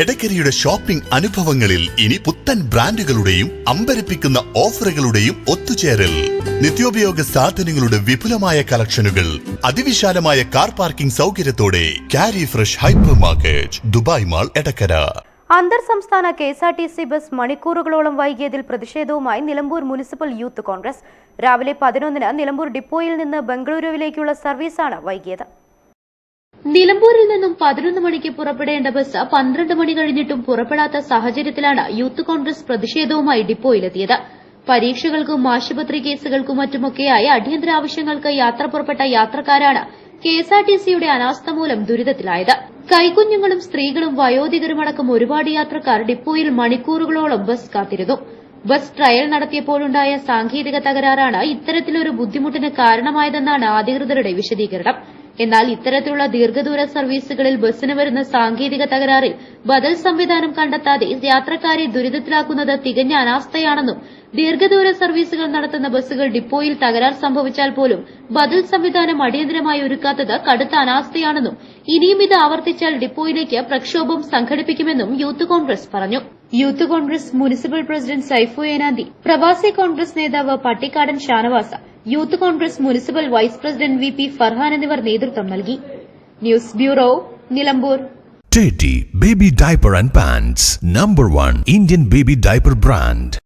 എടക്കരയുടെ shopping അനുഭവങ്ങളിൽ ഇനി പുത്തൻ ബ്രാൻഡുകളുടെയും അമ്പരപ്പിക്കുന്ന ഓഫറുകളുടെയും ഒത്തുചേരൽ. നിത്യോപയോഗ സാധനങ്ങളുടെ വിപുലമായ കളക്ഷനുകൾ അതിവിശാലമായ car parking സൗകര്യത്തോടെ Carry Fresh hyper market Dubai Mall Edakkara. അന്തർ സംസ്ഥാന K S R T C bus മണിക്കൂറുകളോളം വൈകിയതിൽ പ്രതിഷേധവുമായി നിലമ്പൂർ മുനിസിപ്പൽ യൂത്ത് കോൺഗ്രസ്. രാവിലെ പതിനൊന്നിന് നിലമ്പൂർ ഡിപ്പോയിൽ നിന്ന് ബംഗളൂരുവിലേക്കുള്ള സർവീസാണ് വൈകിയത്. നിലമ്പൂരിൽ നിന്നും പതിനൊന്ന് മണിക്ക് പുറപ്പെടേണ്ട ബസ് പന്ത്രണ്ട് മണി കഴിഞ്ഞിട്ടും പുറപ്പെടാത്ത സാഹചര്യത്തിലാണ് യൂത്ത് കോൺഗ്രസ് പ്രതിഷേധവുമായി ഡിപ്പോയിലെത്തിയത്. പരീക്ഷകൾക്കും ആശുപത്രി കേസുകൾക്കും മറ്റുമൊക്കെയായി അടിയന്തര ആവശ്യങ്ങൾക്ക് യാത്ര പുറപ്പെട്ട യാത്രക്കാരാണ് കെഎസ്ആർടിസിയുടെ അനാസ്ഥ മൂലം ദുരിതത്തിലായത്. കൈക്കുഞ്ഞുങ്ങളും സ്ത്രീകളും വയോധികരുമടക്കം ഒരുപാട് യാത്രക്കാർ ഡിപ്പോയിൽ മണിക്കൂറുകളോളം ബസ് കാത്തിരുന്നു. ബസ് ട്രയൽ നടത്തിയപ്പോഴുണ്ടായ സാങ്കേതിക തകരാറാണ് ഇത്തരത്തിലൊരു ബുദ്ധിമുട്ടിന് കാരണമായതെന്നാണ് അധികൃതരുടെ വിശദീകരണം. എന്നാൽ ഇത്തരത്തിലുള്ള ദീർഘദൂര സർവീസുകളിൽ ബസ്സിന് വരുന്ന സാങ്കേതിക തകരാറിൽ ബദൽ സംവിധാനം കണ്ടെത്താതെ യാത്രക്കാരെ ദുരിതത്തിലാക്കുന്നത് തികഞ്ഞ അനാസ്ഥയാണെന്നും ദീർഘദൂര സർവീസുകൾ നടത്തുന്ന ബസ്സുകൾ ഡിപ്പോയിൽ തകരാർ സംഭവിച്ചാൽ പോലും ബദൽ സംവിധാനം അടിയന്തരമായി ഒരുക്കാത്തത് കടുത്ത അനാസ്ഥയാണെന്നും ഇനിയും ഇത് ആവർത്തിച്ചാൽ ഡിപ്പോയിലേക്ക് പ്രക്ഷോഭം സംഘടിപ്പിക്കുമെന്നും യൂത്ത് കോൺഗ്രസ് പറഞ്ഞു. Youth Congress municipal president Saifu Enanthi പ്രവാസി കോൺഗ്രസ് നേതാവ് Pattikkadan Shanavas youth Congress municipal vice president V P Farhan എന്നിവർ നേതൃത്വം നൽകി news bureau Nilambur Teddy Baby Diaper and Pants, number one Indian baby diaper brand.